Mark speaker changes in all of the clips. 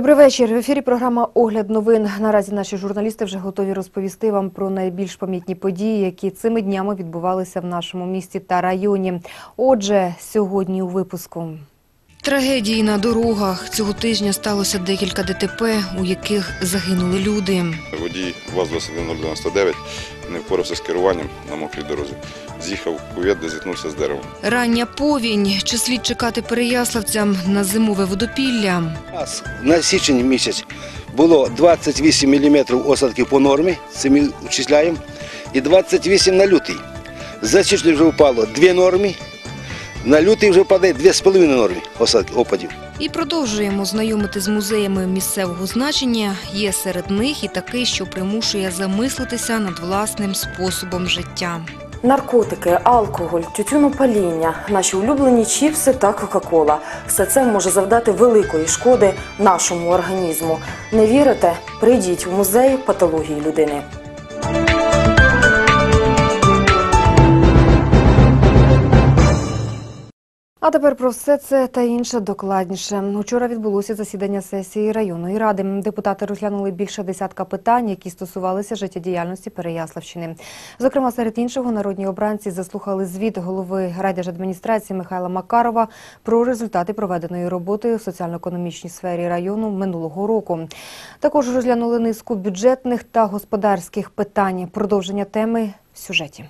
Speaker 1: Добрий вечір. В ефірі програма Огляд новин. Наразі наші журналісти вже готові розповісти вам про найбільш помітні події, які цими днями відбувалися в нашому місті та районі. Отже, сьогодні у випуску. Трагедії на дорогах цього тижня сталося декілька ДТП, у яких загинули люди.
Speaker 2: Водій ВАЗ-21099 не впорався з керуванням на мокрій дорозі. З'їхав в кувет, де зіткнувся з деревом.
Speaker 1: Рання повінь. Чи слід чекати переяславцям на зимове водопілля?
Speaker 3: У нас на січень місяць було 28 мм осадків по нормі, це ми вчисляємо, і 28 на лютий. За січень вже впало 2 норми, на лютий вже впаде 2,5 норми осадків, опадів.
Speaker 1: І продовжуємо знайомити з музеями місцевого значення. Є серед них і такий, що примушує замислитися над власним способом життя.
Speaker 4: Наркотики, алкоголь, тютюнопаління, наші улюблені чіпси та Кока-Кола. Все це може завдати великої шкоди нашому організму. Не вірите? Прийдіть у музей патології людини.
Speaker 1: А тепер про все це та інше докладніше. Учора відбулося засідання сесії районної ради. Депутати розглянули більше десятка питань, які стосувалися життєдіяльності Переяславщини. Зокрема, серед іншого, народні обранці заслухали звіт голови райдержадміністрації Михайла Макарова про результати проведеної роботи в соціально-економічній сфері району минулого року. Також розглянули низку бюджетних та господарських питань. Продовження теми в сюжеті.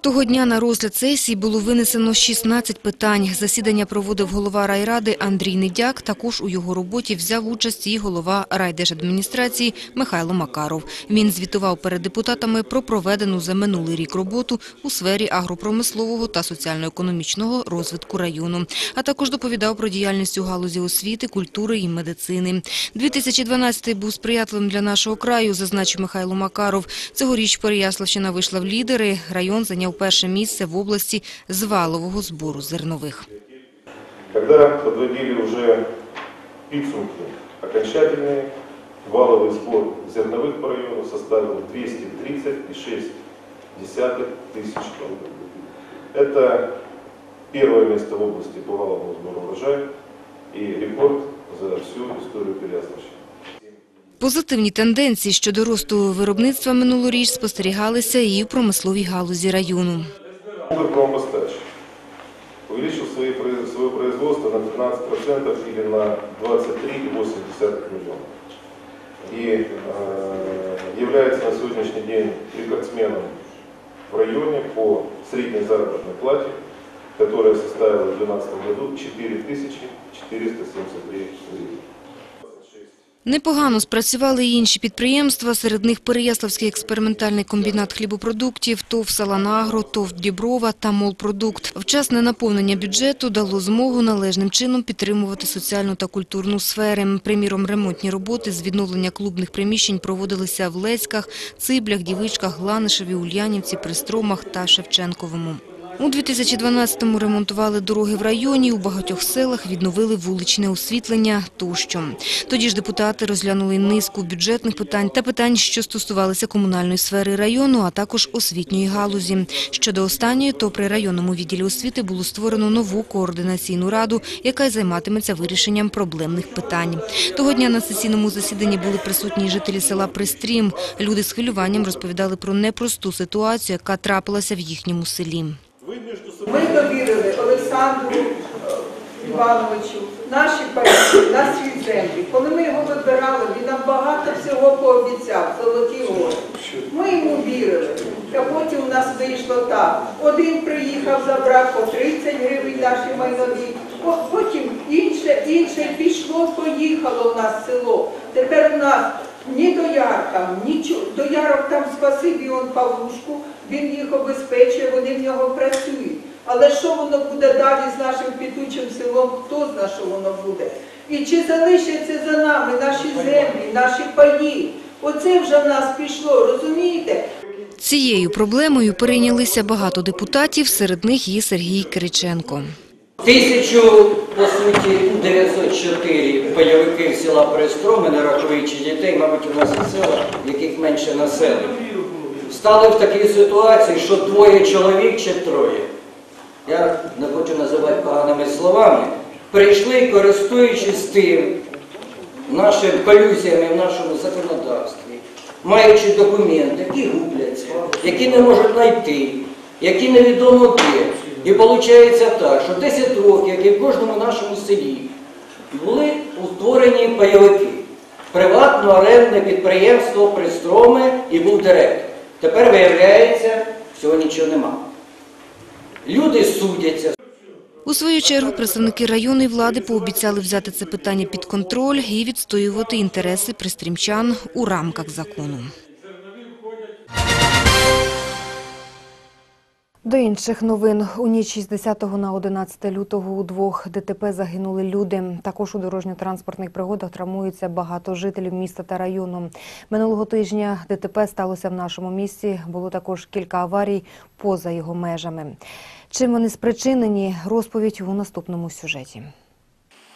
Speaker 1: Того дня на розгляд сесії було винесено 16 питань. Засідання проводив голова райради Андрій Недяк. Також у його роботі взяв участь і голова райдержадміністрації Михайло Макаров. Він звітував перед депутатами про проведену за минулий рік роботу у сфері агропромислового та соціально-економічного розвитку району, а також доповідав про діяльність у галузі освіти, культури і медицини. 2012 був сприятливим для нашого краю, зазначив Михайло Макаров. Цьогоріч Переяславщина вийшла в лідери. Район зайняв перше місце в області з валового збору зернових.
Speaker 5: Когда подводили уже підсумки окончательные, валовый сбор зерновых по району составил 230,6 тысяч тонн. Это первое место в области по валовому сбору урожая и рекорд за всю историю Переяславщины.
Speaker 1: Позитивні тенденції щодо росту виробництва минулоріч спостерігалися і в промисловій галузі району.
Speaker 5: Свои, произ- свое производство на 15% или на 23,8 миллиона. И э, является на сегодняшний день рекордсменом в районе по средней заработной плате, которая составила в 2012 году 4473 гривны.
Speaker 1: Непогано спрацювали і інші підприємства, серед них Переяславський експериментальний комбінат хлібопродуктів, ТОВ «Саланагро», ТОВ «Діброва» та «Молпродукт». Вчасне наповнення бюджету дало змогу належним чином підтримувати соціальну та культурну сфери. Приміром, ремонтні роботи з відновлення клубних приміщень проводилися в Леськах, Циблях, Дівичках, Гланишеві, Ульянівці, Пристромах та Шевченковому. У 2012-му ремонтували дороги в районі, у багатьох селах відновили вуличне освітлення тощо. Тоді ж депутати розглянули низку бюджетних питань та питань, що стосувалися комунальної сфери району, а також освітньої галузі. Щодо останньої, то при районному відділі освіти було створено нову координаційну раду, яка займатиметься вирішенням проблемних питань. Того дня на сесійному засіданні були присутні жителі села Пристрім. Люди з хвилюванням розповідали про непросту ситуацію, яка трапилася в їхньому селі.
Speaker 6: Ми довірили Олександру е, Івановичу наші паї, наші землі. Коли ми його вибирали, він нам багато всього пообіцяв, золоті гори. Ми йому вірили. А потім у нас вийшло так. Один приїхав, забрав по 30 гривень наші майнові, потім інше, інше пішло, поїхало в нас село. Тепер у нас ні дояркам, нічого. Доярок там спасибі он Павлушку, він їх обезпечує, вони в нього працюють. Але що воно буде далі з нашим пітучим селом, хто знає, що воно буде. І чи залишаться за нами наші землі, наші паї? Оце вже в нас пішло, розумієте?
Speaker 1: Цією проблемою перейнялися багато депутатів, серед них і Сергій Кириченко.
Speaker 7: Тисячу, по суті, 904 бойовиків села Пристроми, не рахуючи дітей, мабуть, у нас і села, в яких менше населення. Стали в такій ситуації, що двоє чоловік чи троє. Я не хочу називати поганими словами. Прийшли, користуючись тим, нашими колюзіями в нашому законодавстві, маючи документи, які губляться, які не можуть знайти, які невідомо де. І виходить так, що 10 років, як і в кожному нашому селі, були утворені пайовики. Приватно-орендне підприємство Пристроме і був директор. Тепер виявляється, всього нічого нема. Люди судяться.
Speaker 1: У свою чергу представники районної влади пообіцяли взяти це питання під контроль і відстоювати інтереси пристрімчан у рамках закону. До інших новин. У ніч із 10 на 11 лютого у двох ДТП загинули люди. Також у дорожньо-транспортних пригодах травмуються багато жителів міста та району. Минулого тижня ДТП сталося в нашому місті. Було також кілька аварій поза його межами. Чим вони спричинені, розповідь у наступному сюжеті.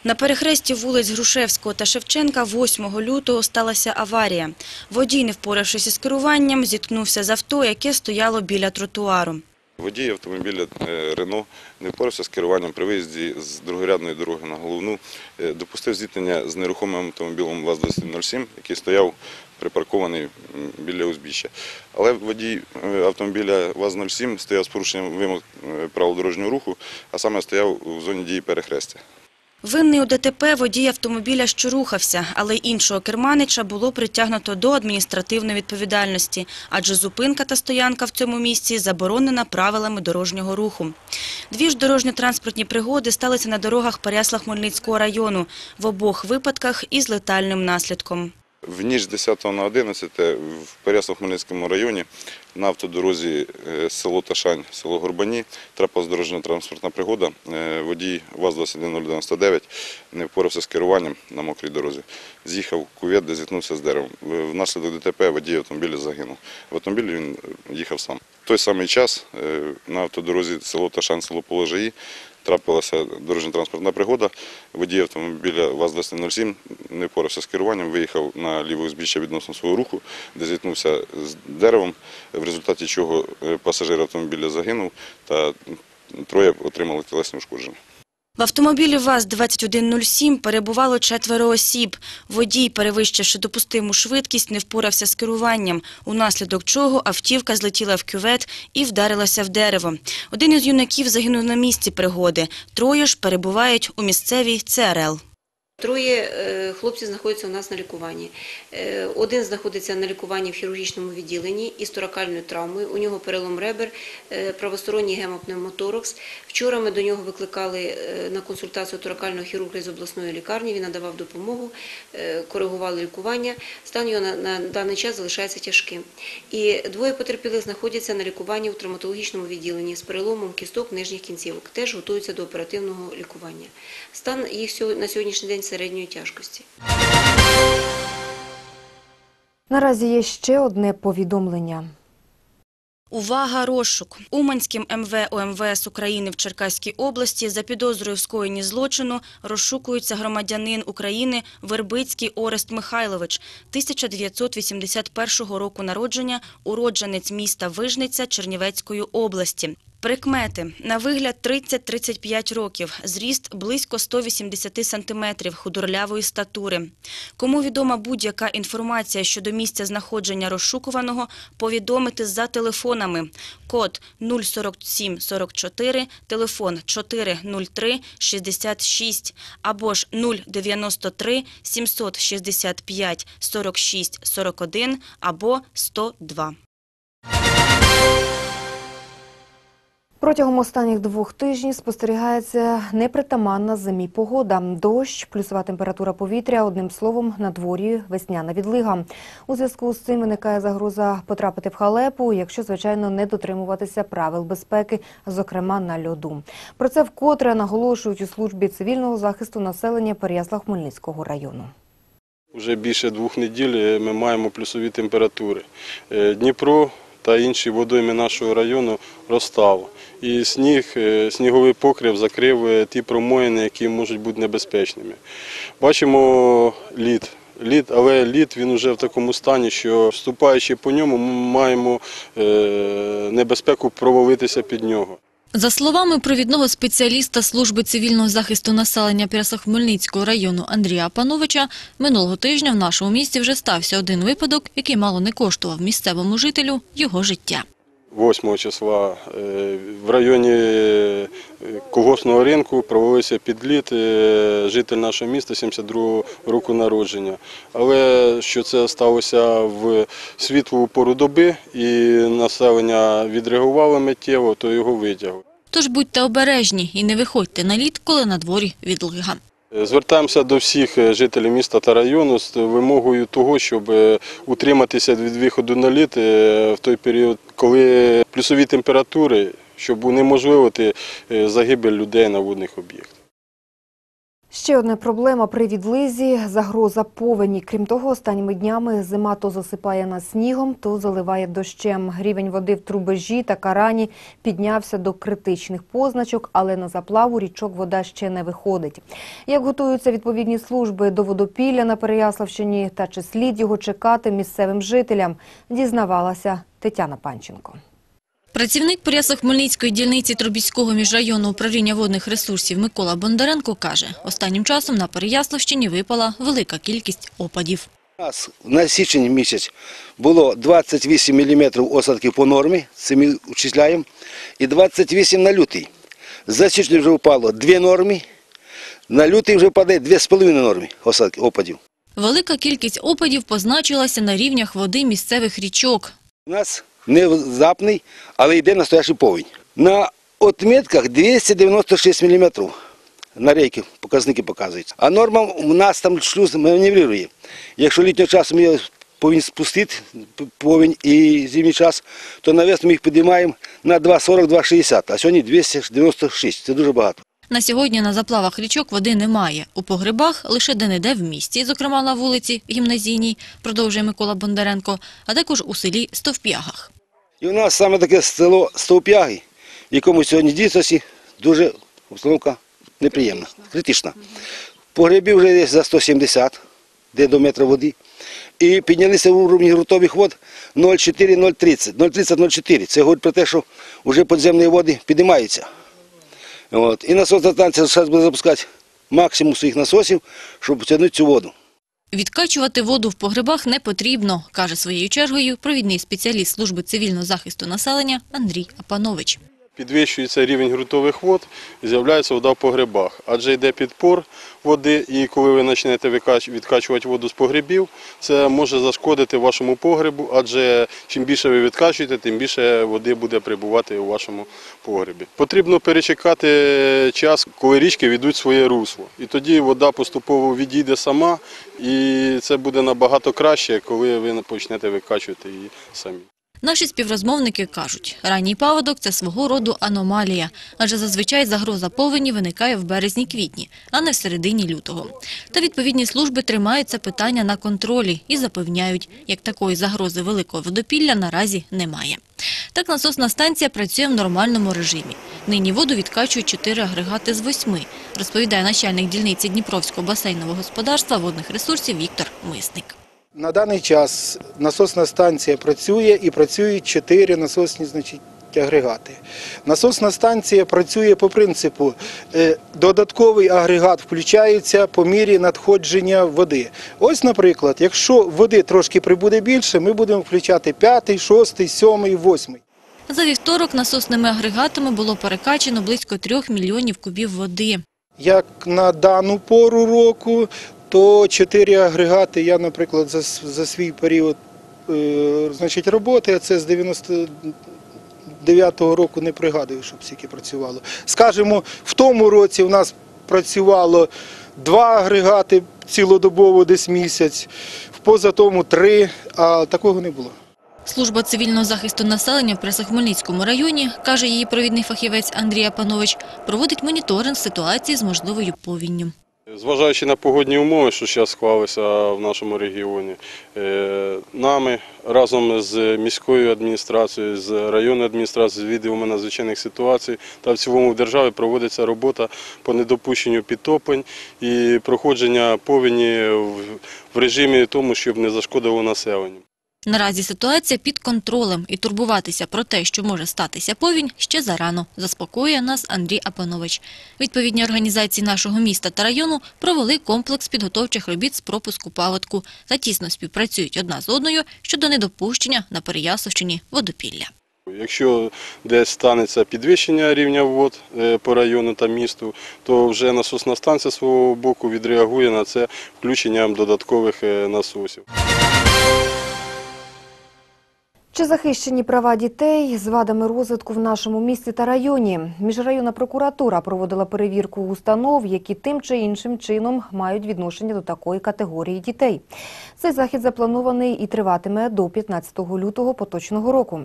Speaker 8: На перехресті вулиць Грушевського та Шевченка 8 лютого сталася аварія. Водій, не впоравшись із керуванням, зіткнувся з авто, яке стояло біля тротуару.
Speaker 2: Водій автомобіля е, Рено не впорався з керуванням при виїзді з другорядної дороги на головну, е, допустив зіткнення з нерухомим автомобілем ВАЗ-2107, який стояв припаркований біля узбіччя. Але водій е, автомобіля ВАЗ-07 стояв з порушенням вимог правил дорожнього руху, а саме стояв у зоні дії перехрестя.
Speaker 8: Винний у ДТП водій автомобіля, що рухався, але іншого керманича було притягнуто до адміністративної відповідальності, адже зупинка та стоянка в цьому місці заборонена правилами дорожнього руху. Дві ж дорожньо-транспортні пригоди сталися на дорогах Пересла Хмельницького району, в обох випадках із летальним наслідком.
Speaker 2: В ніч 10 на 11 в Переяслав-Хмельницькому районі на автодорозі е, село Ташань, село Горбані трапилась дорожньо-транспортна пригода. Е, Водій ВАЗ-21099 не впорався з керуванням на мокрій дорозі. З'їхав кувет, де зіткнувся з деревом. Внаслідок ДТП водій автомобіля загинув. В автомобілі він їхав сам. В той самий час е, на автодорозі село Ташань, село Положаї трапилася дорожньо-транспортна пригода. Водій автомобіля ВАЗ-207 не впорався з керуванням, виїхав на ліве узбіччя відносно свого руху, де зіткнувся з деревом, в результаті чого е, пасажир автомобіля загинув та троє отримали тілесні ушкодження.
Speaker 8: В автомобілі ВАЗ-2107 перебувало четверо осіб. Водій, перевищивши допустиму швидкість, не впорався з керуванням, унаслідок чого автівка злетіла в кювет і вдарилася в дерево. Один із юнаків загинув на місці пригоди, троє ж перебувають у місцевій ЦРЛ.
Speaker 9: Троє е, хлопців знаходяться у нас на лікуванні. Е, Один знаходиться на лікуванні в хірургічному відділенні із торакальною травмою. У нього перелом ребер, е, правосторонній гемопневмоторакс. Вчора ми до нього викликали на консультацію торакального хірурга з обласної лікарні. Він надавав допомогу, коригували лікування. Стан його на, даний час залишається тяжким. І двоє потерпілих знаходяться на лікуванні у травматологічному відділенні з переломом кісток нижніх кінцівок. Теж готуються до оперативного лікування. Стан їх на сьогоднішній день середньої тяжкості.
Speaker 1: Наразі є ще одне повідомлення.
Speaker 8: Увага, розшук. Уманським МВ ОМВС України в Черкаській області за підозрою в скоєнні злочину розшукується громадянин України Вербицький Орест Михайлович, 1981 року народження, уродженець міста Вижниця Чернівецької області. Прикмети. На вигляд 30-35 років, зріст близько 180 сантиметрів, худорлявої статури. Кому відома будь-яка інформація щодо місця знаходження розшукуваного, повідомити за телефонами. Код 04744, телефон 403 66 або ж 093 765 46 41 або 102.
Speaker 1: Протягом останніх двох тижнів спостерігається непритаманна зимі погода. Дощ, плюсова температура повітря, одним словом, на дворі весняна відлига. У зв'язку з цим виникає загроза потрапити в халепу, якщо, звичайно, не дотримуватися правил безпеки, зокрема на льоду. Про це вкотре наголошують у службі цивільного захисту населення Переясла-Хмельницького району.
Speaker 10: Уже більше двох неділь е, ми маємо плюсові температури. Е, Дніпро та інші водойми нашого району розтав. І сніг, е, сніговий покрив закрив е, ті промоїни, які можуть бути небезпечними. Бачимо лід. Лід, але лід він вже в такому стані, що вступаючи по ньому, ми маємо е, небезпеку провалитися під нього.
Speaker 11: За словами провідного спеціаліста служби цивільного захисту населення Пірасохмельницького району Андрія Пановича, минулого тижня в нашому місті вже стався один випадок, який мало не коштував місцевому жителю його життя.
Speaker 10: 8 числа е, в районі е, колгоспного ринку провалився підліт е, житель нашого міста 72-го року народження. Але що це сталося в світлу пору доби і населення відреагувало миттєво, то його витягли.
Speaker 11: Тож будьте обережні і не виходьте на лід, коли на дворі відлига.
Speaker 10: Звертаємося до всіх жителів міста та району з вимогою того, щоб утриматися від виходу на лід в той період, коли плюсові температури, щоб унеможливити е, загибель людей на водних об'єктах.
Speaker 1: Ще одна проблема при відлизі – загроза повені. Крім того, останніми днями зима то засипає нас снігом, то заливає дощем. Рівень води в Трубежі та Карані піднявся до критичних позначок, але на заплаву річок вода ще не виходить. Як готуються відповідні служби до водопілля на Переяславщині та чи слід його чекати місцевим жителям, дізнавалася Тетяна Панченко.
Speaker 11: Працівник Переяслав-Хмельницької дільниці Трубіського міжрайонного управління водних ресурсів Микола Бондаренко каже, останнім часом на Переяславщині випала велика кількість опадів.
Speaker 3: У нас на січень місяць було 28 мм осадків по нормі, це ми вчисляємо, і 28 на лютий. За січень вже впало 2 норми, на лютий вже падає 2,5 норми осадків, опадів.
Speaker 11: Велика кількість опадів позначилася на рівнях води місцевих річок.
Speaker 3: У нас не запний, але йде настоящий повінь. На отметках 296 мм на рейки показники показують. А норма у нас там шлюз маневрує. Якщо літнього часу його повинні спустити, повінь і зимній час, то на весну ми їх підіймаємо на 2,40-2,60, а сьогодні 296. Це дуже багато.
Speaker 11: На сьогодні на заплавах річок води немає. У погребах лише де-не-де в місті, зокрема на вулиці Гімназійній, продовжує Микола Бондаренко, а також у селі Стовп'ягах.
Speaker 3: І у нас саме таке село Стовпяги, в якому сьогодні дійсності дуже обстановка неприємна, критична. Погребів вже десь за 170, де до метра води. І піднялися в уровні ґрунтових вод 0,4-0,30. 0,30-0,4. Це говорить про те, що вже підземні води піднімаються. От. І насосна зараз буде запускати максимум своїх насосів, щоб потягнути цю воду.
Speaker 11: Відкачувати воду в погребах не потрібно, каже своєю чергою провідний спеціаліст служби цивільного захисту населення Андрій Апанович.
Speaker 10: Підвищується рівень ґрунтових вод, з'являється вода в погребах, адже йде підпор води, і коли ви почнете відкачувати воду з погребів, це може зашкодити вашому погребу, адже чим більше ви відкачуєте, тим більше води буде прибувати у вашому погребі. Потрібно перечекати час, коли річки ведуть своє русло. І тоді вода поступово відійде сама, і це буде набагато краще, коли ви почнете викачувати її самі.
Speaker 11: Наші співрозмовники кажуть, ранній паводок – це свого роду аномалія, адже зазвичай загроза повені виникає в березні-квітні, а не в середині лютого. Та відповідні служби тримають це питання на контролі і запевняють, як такої загрози великого водопілля наразі немає. Так насосна станція працює в нормальному режимі. Нині воду відкачують чотири агрегати з восьми, розповідає начальник дільниці Дніпровського басейнового господарства водних ресурсів Віктор Мисник.
Speaker 12: На даний час насосна станція працює і працюють чотири насосні значить, агрегати. Насосна станція працює по принципу е, додатковий агрегат включається по мірі надходження води. Ось, наприклад, якщо води трошки прибуде більше, ми будемо включати п'ятий, шостий, сьомий, восьмий.
Speaker 11: За вівторок насосними агрегатами було перекачано близько трьох мільйонів кубів води.
Speaker 12: Як на дану пору року, то чотири агрегати я, наприклад, за, за свій період е, значить, роботи, а це з 99-го року не пригадую, щоб стільки працювало. Скажімо, в тому році у нас працювало два агрегати цілодобово десь місяць, в позатому три, а такого не було.
Speaker 11: Служба цивільного захисту населення в Пресохмельницькому районі, каже її провідний фахівець Андрій Апанович, проводить моніторинг ситуації з можливою повінню.
Speaker 10: Зважаючи на погодні умови, що зараз склалися в нашому регіоні, е, нами разом з міською адміністрацією, з районною адміністрацією, з відділами надзвичайних ситуацій та в цілому в державі проводиться робота по недопущенню підтоплень і проходження повені в- в режимі тому, щоб не зашкодило населенню.
Speaker 11: Наразі ситуація під контролем і турбуватися про те, що може статися повінь, ще зарано, заспокоює нас Андрій Апанович. Відповідні організації нашого міста та району провели комплекс підготовчих робіт з пропуску паводку та тісно співпрацюють одна з одною щодо недопущення на Переяславщині водопілля.
Speaker 10: Якщо десь станеться підвищення рівня вод е, по району та місту, то вже насосна станція свого боку відреагує на це включенням додаткових е, насосів.
Speaker 1: Чи захищені права дітей з вадами розвитку в нашому місті та районі? Міжрайонна прокуратура проводила перевірку установ, які тим чи іншим чином мають відношення до такої категорії дітей. Цей захід запланований і триватиме до 15 лютого поточного року.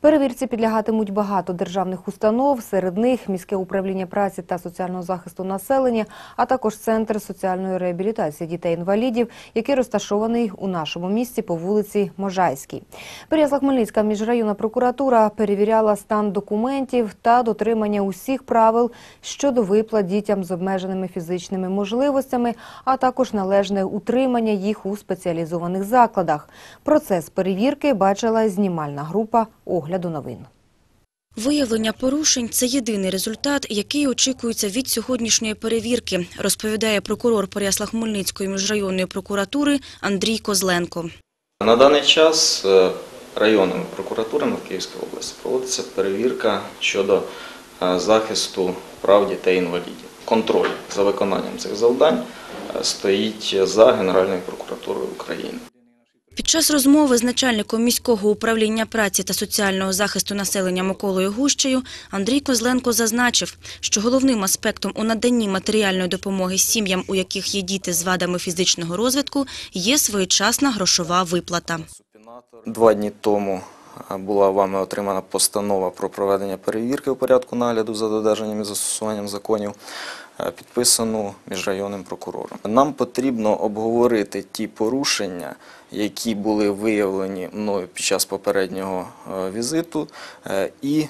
Speaker 1: Перевірці підлягатимуть багато державних установ, серед них міське управління праці та соціального захисту населення, а також центр соціальної реабілітації дітей-інвалідів, який розташований у нашому місті по вулиці Можайській. Переяслав-Хмельницька міжрайонна прокуратура перевіряла стан документів та дотримання усіх правил щодо виплат дітям з обмеженими фізичними можливостями, а також належне утримання їх у спеціалізованих закладах. Процес перевірки бачила знімальна група огляду новин.
Speaker 8: Виявлення порушень – це єдиний результат, який очікується від сьогоднішньої перевірки, розповідає прокурор Переяслав-Хмельницької міжрайонної прокуратури Андрій Козленко.
Speaker 13: На даний час е, районними прокуратурами в Київській області проводиться перевірка щодо е, захисту прав дітей-інвалідів. Контроль за виконанням цих завдань е, стоїть за Генеральною прокуратурою України.
Speaker 8: Під час розмови з начальником міського управління праці та соціального захисту населення Миколою Гущею Андрій Козленко зазначив, що головним аспектом у наданні матеріальної допомоги сім'ям, у яких є діти з вадами фізичного розвитку, є своєчасна грошова виплата.
Speaker 13: Два дні тому е, була вами отримана постанова про проведення перевірки у порядку нагляду за додержанням і застосуванням законів, е, підписану міжрайонним прокурором. Нам потрібно обговорити ті порушення, які були виявлені мною під час попереднього е, візиту, і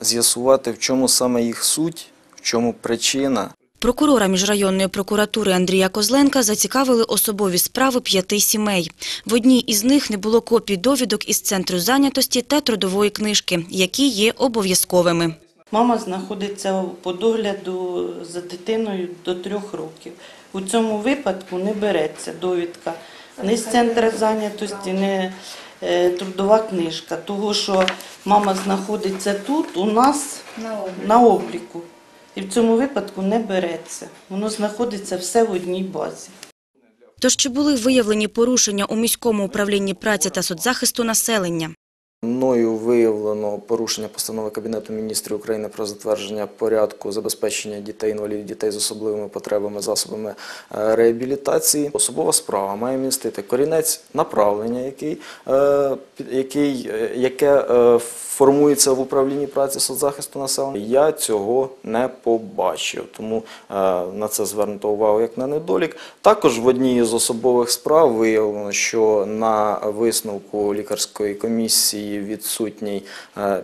Speaker 13: з'ясувати, в чому саме їх суть, в чому причина.
Speaker 8: Прокурора міжрайонної прокуратури Андрія Козленка зацікавили особові справи п'яти сімей. В одній із них не було копій довідок із центру зайнятості та трудової книжки, які є обов'язковими.
Speaker 14: Мама знаходиться по догляду за дитиною до трьох років. У цьому випадку не береться довідка ні з центру зайнятості, ні е, трудова книжка, того що мама знаходиться тут у нас на обліку. І в цьому випадку не береться. Воно знаходиться все в одній базі.
Speaker 8: Тож чи були виявлені порушення у міському управлінні праці та соцзахисту населення?
Speaker 13: Мною виявлено порушення постанови Кабінету міністрів України про затвердження порядку забезпечення дітей-інвалідів, дітей з особливими потребами, засобами е, реабілітації. Особова справа має містити корінець направлення, е, е, яке формується в управлінні праці соцзахисту населення. Я цього не побачив, тому на це звернуто увагу як на недолік. Також в одній з особових справ виявлено, що на висновку лікарської комісії відсутній, е,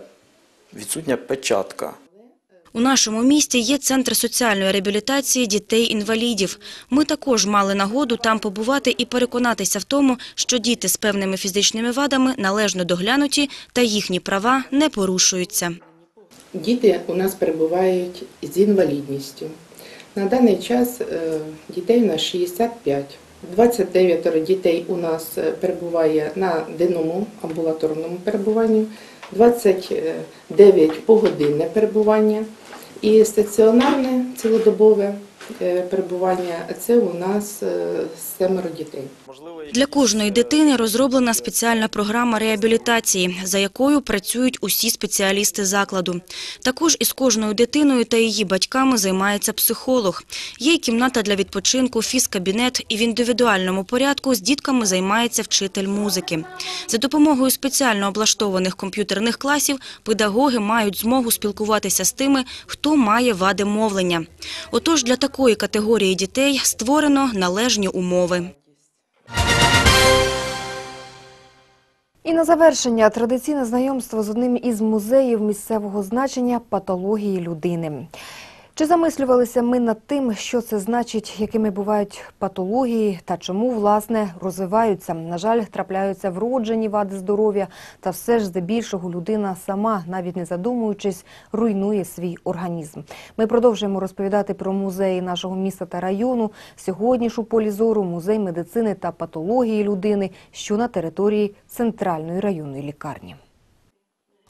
Speaker 13: відсутня печатка.
Speaker 8: У нашому місті є центр соціальної реабілітації дітей-інвалідів. Ми також мали нагоду там побувати і переконатися в тому, що діти з певними фізичними вадами належно доглянуті та їхні права не порушуються.
Speaker 15: Діти у нас перебувають з інвалідністю. На даний час е, дітей у нас 65. 29 дітей у нас е, перебуває на денному амбулаторному перебуванні, 29 погодинне перебування. І стаціонарне цілодобове е, перебування. Це у нас е, семеро дітей.
Speaker 8: Для кожної дитини розроблена спеціальна програма реабілітації, за якою працюють усі спеціалісти закладу. Також із кожною дитиною та її батьками займається психолог. Є кімната для відпочинку, фізкабінет і в індивідуальному порядку з дітками займається вчитель музики. За допомогою спеціально облаштованих комп'ютерних класів педагоги мають змогу спілкуватися з тими, хто має вади мовлення. Отож, для такої категорії дітей створено належні умови.
Speaker 1: І на завершення традиційне знайомство з одним із музеїв місцевого значення патології людини. Чи замислювалися ми над тим, що це значить, якими бувають патології та чому власне розвиваються? На жаль, трапляються вроджені вади здоров'я, та все ж здебільшого людина сама, навіть не задумуючись, руйнує свій організм. Ми продовжуємо розповідати про музеї нашого міста та району. Сьогодні ж у полі зору музей медицини та патології людини, що на території центральної районної лікарні.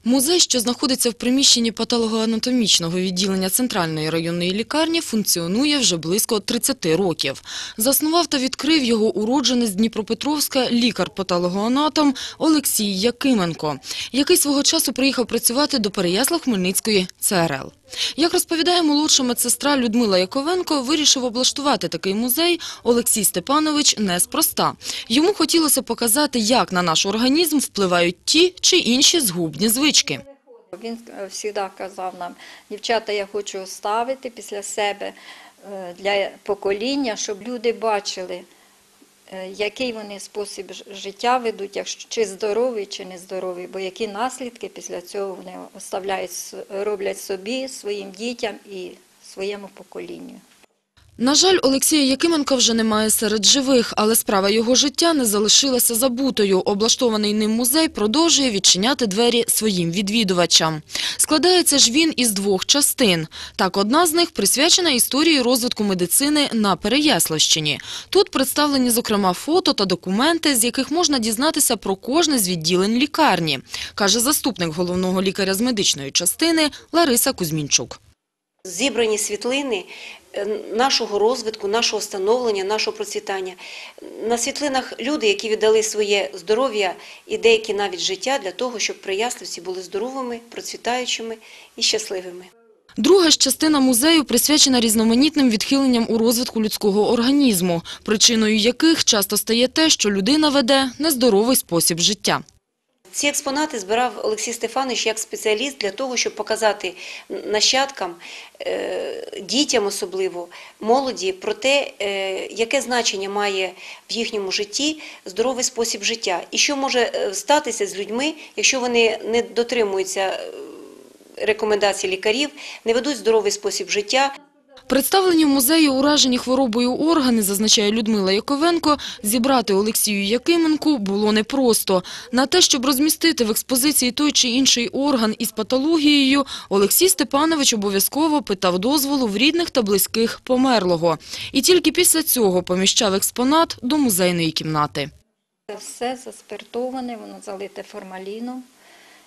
Speaker 16: Музей, що знаходиться в приміщенні патологоанатомічного відділення Центральної районної лікарні, функціонує вже близько 30 років. Заснував та відкрив його уродженець Дніпропетровська лікар-патологоанатом Олексій Якименко, який свого часу приїхав працювати до Переяслав-Хмельницької ЦРЛ. Як розповідає молодша медсестра Людмила Яковенко, вирішив облаштувати такий музей Олексій Степанович неспроста. Йому хотілося показати, як на наш організм впливають ті чи інші згубні звички.
Speaker 17: Він завжди казав нам, дівчата, я хочу ставити після себе е, для покоління, щоб люди бачили, е, який вони спосіб життя ведуть, якщо чи здоровий, чи нездоровий, бо які наслідки після цього вони оставляють, роблять собі, своїм дітям і своєму поколінню.
Speaker 16: На жаль, Олексія Якименка вже немає серед живих, але справа його життя не залишилася забутою. Облаштований ним музей продовжує відчиняти двері своїм відвідувачам. Складається ж він із двох частин. Так, одна з них присвячена історії розвитку медицини на Переяславщині. Тут представлені, зокрема, фото та документи, з яких можна дізнатися про кожне з відділень лікарні, каже заступник головного лікаря з медичної частини Лариса Кузьмінчук.
Speaker 9: Зібрані світлини нашого розвитку, нашого становлення, нашого процвітання. На світлинах люди, які віддали своє здоров'я і деякі навіть життя для того, щоб приясливці були здоровими, процвітаючими і щасливими.
Speaker 16: Друга ж частина музею присвячена різноманітним відхиленням у розвитку людського організму, причиною яких часто стає те, що людина веде нездоровий спосіб життя.
Speaker 9: Ці експонати збирав Олексій Стефанович як спеціаліст для того, щоб показати нащадкам, е, дітям особливо, молоді про те, е, яке значення має в їхньому житті здоровий спосіб життя і що може е, статися з людьми, якщо вони не дотримуються рекомендацій лікарів, не ведуть здоровий спосіб життя.
Speaker 16: Представлені в музеї уражені хворобою органи, зазначає Людмила Яковенко, зібрати Олексію Якименку було непросто. На те, щоб розмістити в експозиції той чи інший орган із патологією, Олексій Степанович обов'язково питав дозволу в рідних та близьких померлого. І тільки після цього поміщав експонат до музейної кімнати.
Speaker 17: Це все заспиртоване, воно залите формаліном,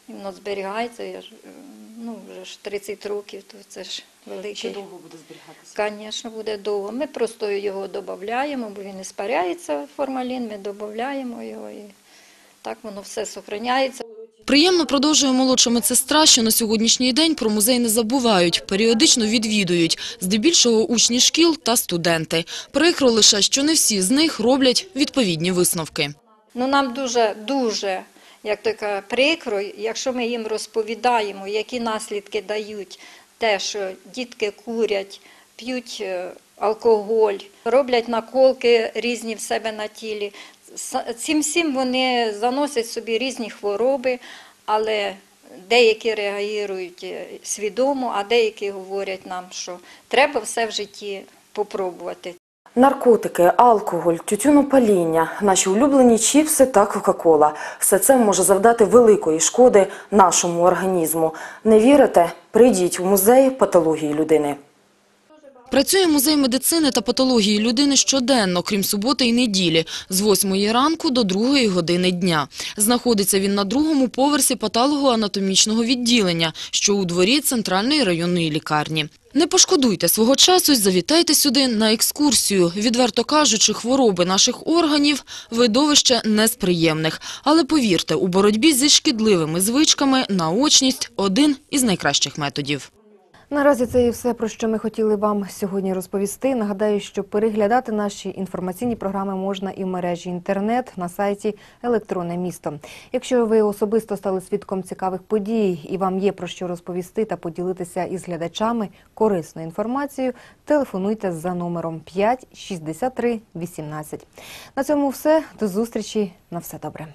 Speaker 17: і воно зберігається. Я ж, е, ну, вже ж 30 років, то це ж великий.
Speaker 4: Ще довго буде зберігатися?
Speaker 17: Звісно, буде довго. Ми просто його додаємо, бо він іспаряється формалін, ми додаємо його і так воно все зберігається.
Speaker 16: Приємно продовжує молодша медсестра, що на сьогоднішній день про музей не забувають, періодично відвідують, здебільшого учні шкіл та студенти. Прикро лише, що не всі з них роблять відповідні висновки.
Speaker 17: Ну, нам дуже, дуже, як така прикро, якщо ми їм розповідаємо, які наслідки дають те, що дітки курять, п'ють е, алкоголь, роблять наколки різні в себе на тілі. Цим всім вони заносять собі різні хвороби, але деякі реагують е, свідомо, а деякі говорять нам, що треба все в житті попробувати.
Speaker 4: Наркотики, алкоголь, тютюнопаління, наші улюблені чіпси та кока-кола – все це може завдати великої шкоди нашому організму. Не вірите? Прийдіть у музей патології людини.
Speaker 16: Працює музей медицини та патології людини щоденно, крім суботи і неділі, з 8 ранку до 2 години дня. Знаходиться він на другому поверсі патологоанатомічного відділення, що у дворі Центральної районної лікарні. Не пошкодуйте свого часу і завітайте сюди на екскурсію. Відверто кажучи, хвороби наших органів – видовище не з приємних. Але повірте, у боротьбі зі шкідливими звичками наочність – один із найкращих методів.
Speaker 1: Наразі це і все про що ми хотіли вам сьогодні розповісти. Нагадаю, що переглядати наші інформаційні програми можна і в мережі інтернет на сайті Електронне місто. Якщо ви особисто стали свідком цікавих подій і вам є про що розповісти та поділитися із глядачами корисною інформацією, телефонуйте за номером 5 18. На цьому все до зустрічі. На все добре.